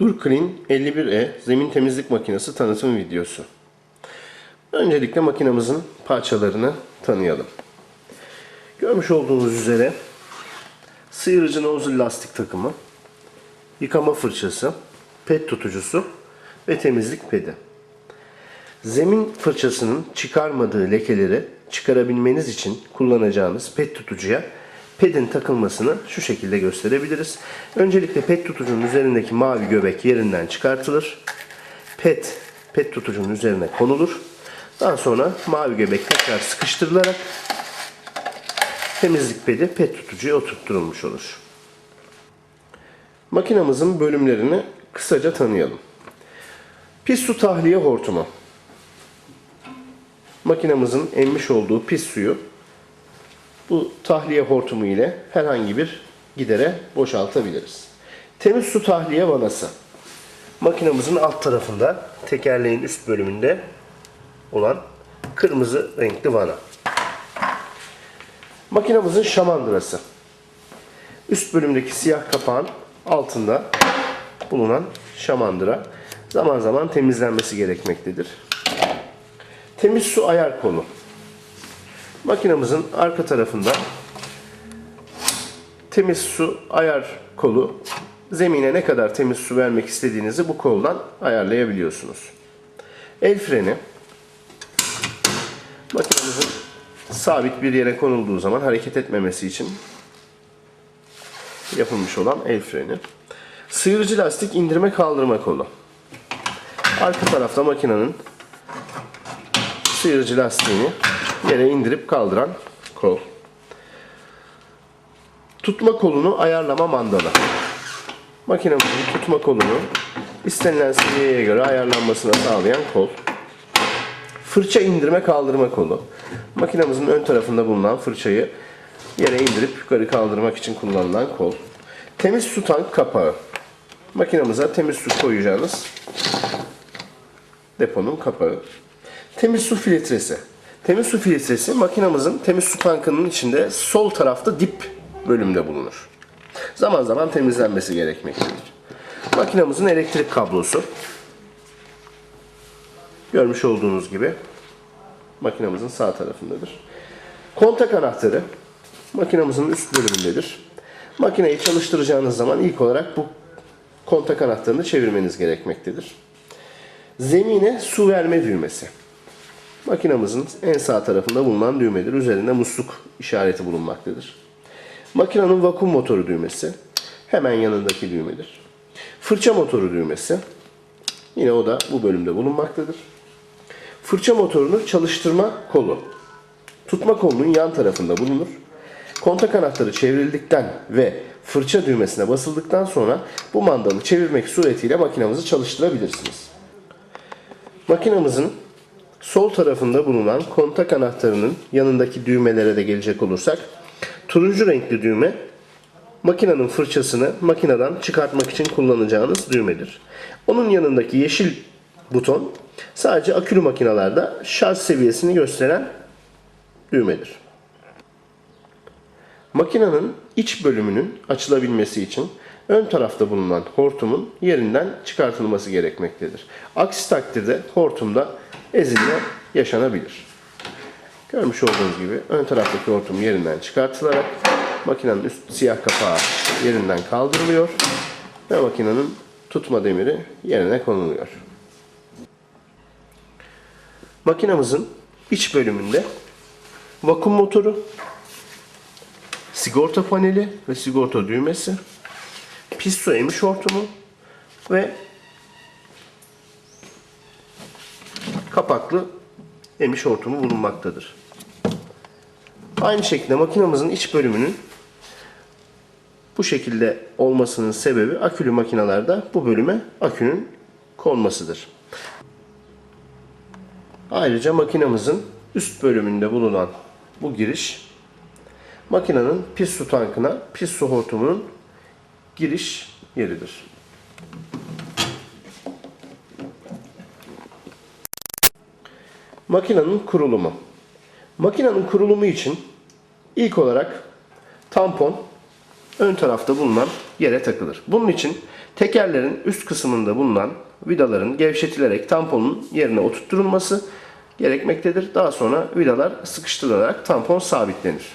Durclean 51E zemin temizlik makinesi tanıtım videosu. Öncelikle makinamızın parçalarını tanıyalım. Görmüş olduğunuz üzere sıyırıcı nozul lastik takımı, yıkama fırçası, pet tutucusu ve temizlik pedi. Zemin fırçasının çıkarmadığı lekeleri çıkarabilmeniz için kullanacağınız pet tutucuya pedin takılmasını şu şekilde gösterebiliriz. Öncelikle pet tutucunun üzerindeki mavi göbek yerinden çıkartılır. Pet, pet tutucunun üzerine konulur. Daha sonra mavi göbek tekrar sıkıştırılarak temizlik pedi pet tutucuya oturtturulmuş olur. Makinamızın bölümlerini kısaca tanıyalım. Pis su tahliye hortumu. Makinamızın emmiş olduğu pis suyu bu tahliye hortumu ile herhangi bir gidere boşaltabiliriz. Temiz su tahliye vanası. Makinamızın alt tarafında tekerleğin üst bölümünde olan kırmızı renkli vana. Makinamızın şamandırası. Üst bölümdeki siyah kapağın altında bulunan şamandıra zaman zaman temizlenmesi gerekmektedir. Temiz su ayar kolu. Makinamızın arka tarafında temiz su ayar kolu zemine ne kadar temiz su vermek istediğinizi bu koldan ayarlayabiliyorsunuz. El freni makinamızın sabit bir yere konulduğu zaman hareket etmemesi için yapılmış olan el freni. Sıyırıcı lastik indirme kaldırma kolu. Arka tarafta makinenin sıyırıcı lastiğini yere indirip kaldıran kol. Tutma kolunu ayarlama mandalı. Makinemizin tutma kolunu istenilen seviyeye göre ayarlanmasına sağlayan kol. Fırça indirme kaldırma kolu. Makinemizin ön tarafında bulunan fırçayı yere indirip yukarı kaldırmak için kullanılan kol. Temiz su tank kapağı. Makinamıza temiz su koyacağınız deponun kapağı. Temiz su filtresi. Temiz su filtresi makinamızın temiz su tankının içinde sol tarafta dip bölümde bulunur. Zaman zaman temizlenmesi gerekmektedir. Makinamızın elektrik kablosu. Görmüş olduğunuz gibi makinamızın sağ tarafındadır. Kontak anahtarı makinamızın üst bölümündedir. Makineyi çalıştıracağınız zaman ilk olarak bu kontak anahtarını çevirmeniz gerekmektedir. Zemine su verme düğmesi. Makinamızın en sağ tarafında bulunan düğmedir. Üzerinde musluk işareti bulunmaktadır. Makinenin vakum motoru düğmesi hemen yanındaki düğmedir. Fırça motoru düğmesi yine o da bu bölümde bulunmaktadır. Fırça motorunu çalıştırma kolu. Tutma kolunun yan tarafında bulunur. Kontak anahtarı çevrildikten ve fırça düğmesine basıldıktan sonra bu mandalı çevirmek suretiyle makinamızı çalıştırabilirsiniz. Makinamızın sol tarafında bulunan kontak anahtarının yanındaki düğmelere de gelecek olursak turuncu renkli düğme makinenin fırçasını makineden çıkartmak için kullanacağınız düğmedir. Onun yanındaki yeşil buton sadece akülü makinalarda şarj seviyesini gösteren düğmedir. Makinenin iç bölümünün açılabilmesi için ön tarafta bulunan hortumun yerinden çıkartılması gerekmektedir. Aksi takdirde hortumda ezilme yaşanabilir. Görmüş olduğunuz gibi ön taraftaki hortum yerinden çıkartılarak makinenin üst siyah kapağı yerinden kaldırılıyor ve makinenin tutma demiri yerine konuluyor. Makinamızın iç bölümünde vakum motoru, sigorta paneli ve sigorta düğmesi, pis su emiş hortumu ve kapaklı emiş hortumu bulunmaktadır. Aynı şekilde makinamızın iç bölümünün bu şekilde olmasının sebebi akülü makinalarda bu bölüme akünün konmasıdır. Ayrıca makinamızın üst bölümünde bulunan bu giriş makinenin pis su tankına pis su hortumunun giriş yeridir. Makinenin kurulumu. Makinenin kurulumu için ilk olarak tampon ön tarafta bulunan yere takılır. Bunun için tekerlerin üst kısmında bulunan vidaların gevşetilerek tamponun yerine oturtturulması gerekmektedir. Daha sonra vidalar sıkıştırılarak tampon sabitlenir.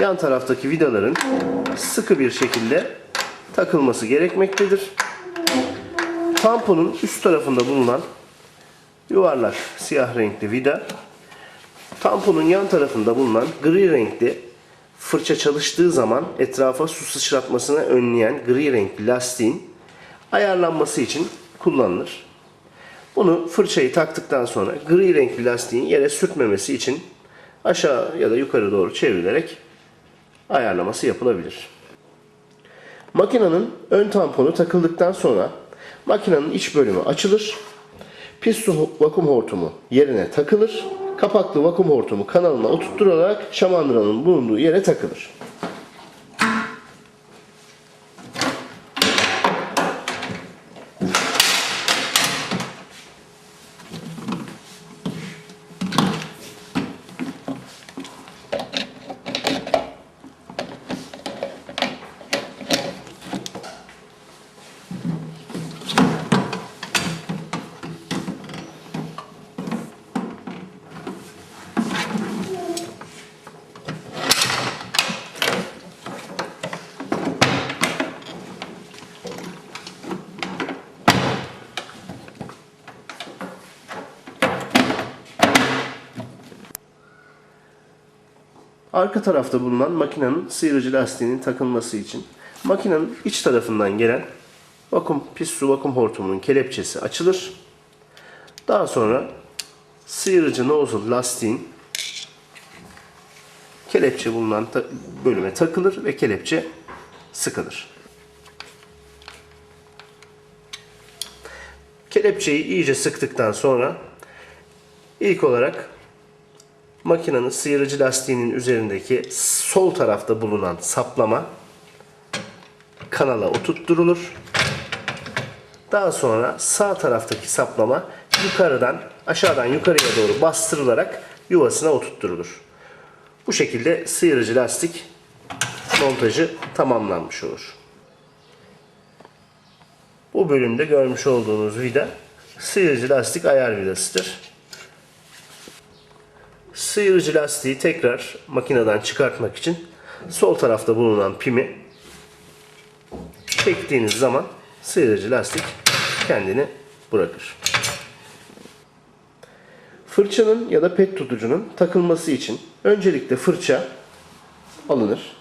Yan taraftaki vidaların sıkı bir şekilde takılması gerekmektedir. Tamponun üst tarafında bulunan yuvarlak siyah renkli vida tamponun yan tarafında bulunan gri renkli fırça çalıştığı zaman etrafa su sıçratmasını önleyen gri renkli lastiğin ayarlanması için kullanılır. Bunu fırçayı taktıktan sonra gri renkli lastiğin yere sürtmemesi için aşağı ya da yukarı doğru çevrilerek ayarlaması yapılabilir. Makinenin ön tamponu takıldıktan sonra makinenin iç bölümü açılır. Pis su vakum hortumu yerine takılır. Kapaklı vakum hortumu kanalına oturtularak şamandıranın bulunduğu yere takılır. Arka tarafta bulunan makinenin sıyırıcı lastiğinin takılması için makinenin iç tarafından gelen vakum pis su vakum hortumunun kelepçesi açılır. Daha sonra sıyırıcı nozzle lastiğin kelepçe bulunan ta- bölüme takılır ve kelepçe sıkılır. Kelepçeyi iyice sıktıktan sonra ilk olarak makinenin sıyırıcı lastiğinin üzerindeki sol tarafta bulunan saplama kanala oturtturulur. Daha sonra sağ taraftaki saplama yukarıdan aşağıdan yukarıya doğru bastırılarak yuvasına oturtturulur. Bu şekilde sıyırıcı lastik montajı tamamlanmış olur. Bu bölümde görmüş olduğunuz vida sıyırıcı lastik ayar vidasıdır. Sıyırıcı lastiği tekrar makineden çıkartmak için sol tarafta bulunan pimi çektiğiniz zaman sıyırıcı lastik kendini bırakır. Fırçanın ya da pet tutucunun takılması için öncelikle fırça alınır.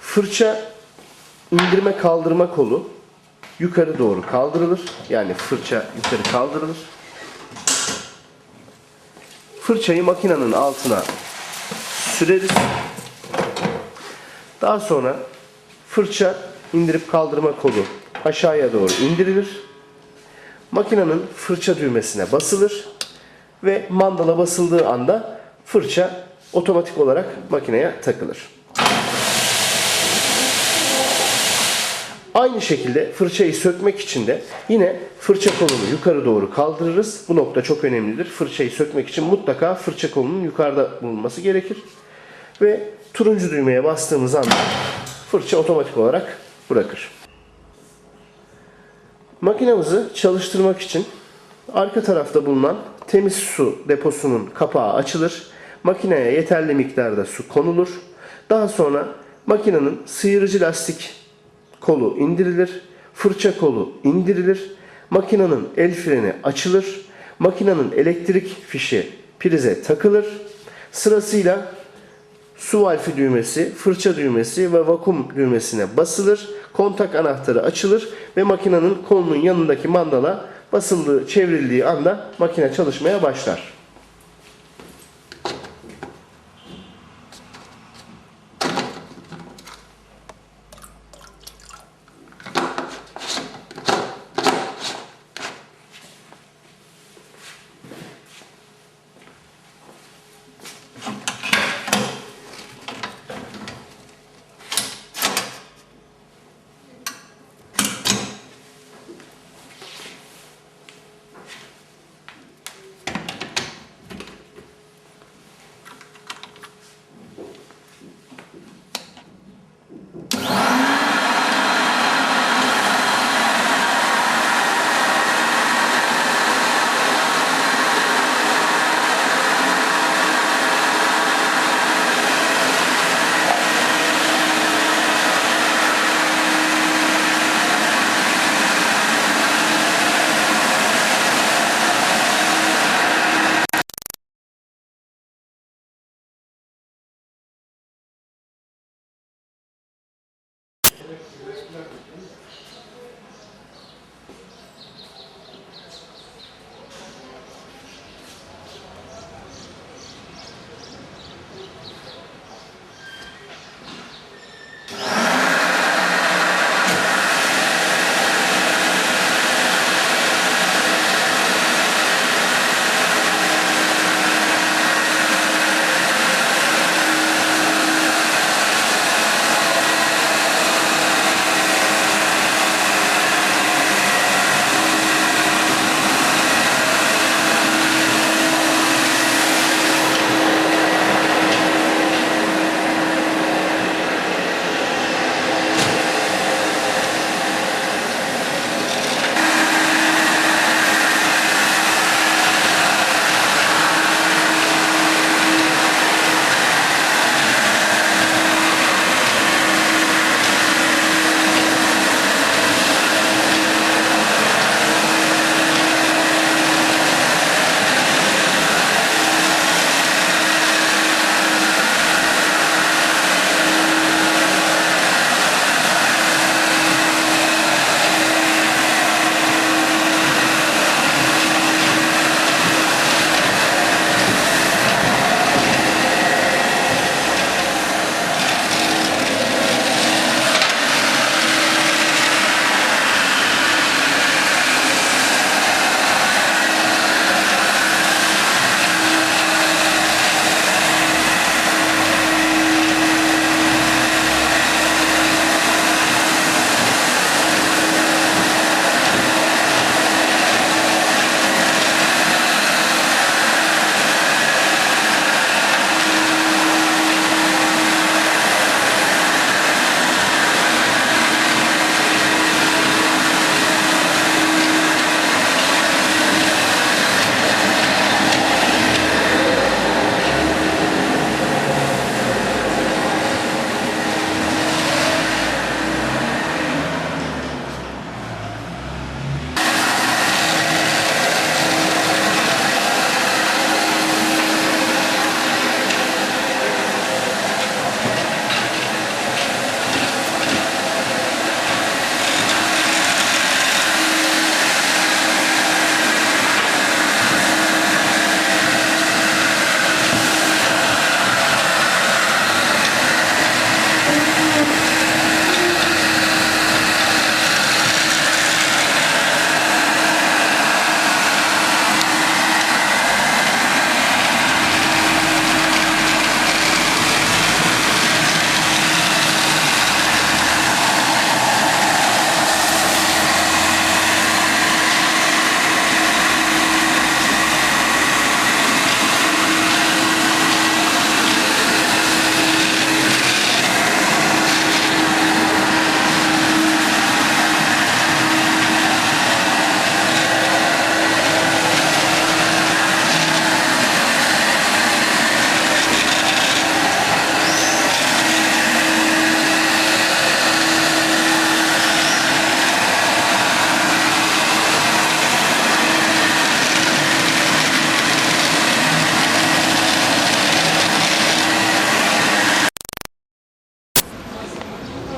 Fırça indirme kaldırma kolu yukarı doğru kaldırılır. Yani fırça yukarı kaldırılır. Fırçayı makinenin altına süreriz. Daha sonra fırça indirip kaldırma kolu aşağıya doğru indirilir. Makinenin fırça düğmesine basılır ve mandala basıldığı anda fırça otomatik olarak makineye takılır. Aynı şekilde fırçayı sökmek için de yine fırça kolunu yukarı doğru kaldırırız. Bu nokta çok önemlidir. Fırçayı sökmek için mutlaka fırça kolunun yukarıda bulunması gerekir. Ve turuncu düğmeye bastığımız anda fırça otomatik olarak bırakır. Makinamızı çalıştırmak için arka tarafta bulunan temiz su deposunun kapağı açılır. Makineye yeterli miktarda su konulur. Daha sonra makinenin sıyırıcı lastik kolu indirilir. Fırça kolu indirilir. Makinenin el freni açılır. Makinenin elektrik fişi prize takılır. Sırasıyla su valfi düğmesi, fırça düğmesi ve vakum düğmesine basılır. kontak anahtarı açılır ve makinenin kolunun yanındaki mandala basıldığı, çevrildiği anda makine çalışmaya başlar.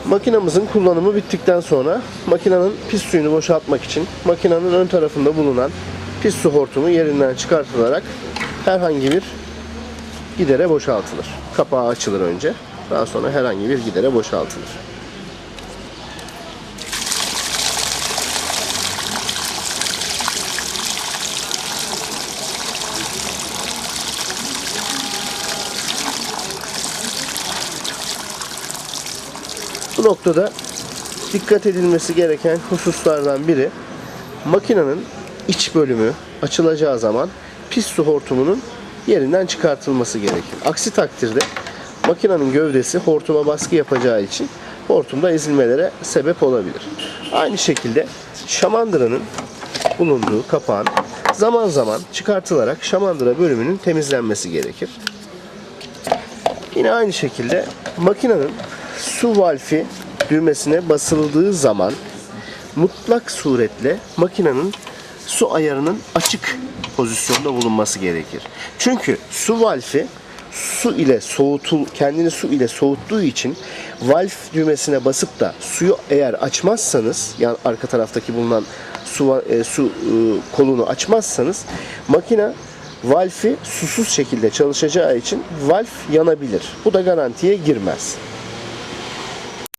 Makinamızın kullanımı bittikten sonra makinenin pis suyunu boşaltmak için makinenin ön tarafında bulunan pis su hortumu yerinden çıkartılarak herhangi bir gidere boşaltılır. Kapağı açılır önce. Daha sonra herhangi bir gidere boşaltılır. Bu noktada dikkat edilmesi gereken hususlardan biri makinenin iç bölümü açılacağı zaman pis su hortumunun yerinden çıkartılması gerekir. Aksi takdirde makinenin gövdesi hortuma baskı yapacağı için hortumda ezilmelere sebep olabilir. Aynı şekilde şamandıranın bulunduğu kapağın zaman zaman çıkartılarak şamandıra bölümünün temizlenmesi gerekir. Yine aynı şekilde makinenin su valfi düğmesine basıldığı zaman mutlak suretle makinenin su ayarının açık pozisyonda bulunması gerekir. Çünkü su valfi su ile soğutul kendini su ile soğuttuğu için valf düğmesine basıp da suyu eğer açmazsanız yani arka taraftaki bulunan su e, su e, kolunu açmazsanız makine valfi susuz şekilde çalışacağı için valf yanabilir. Bu da garantiye girmez.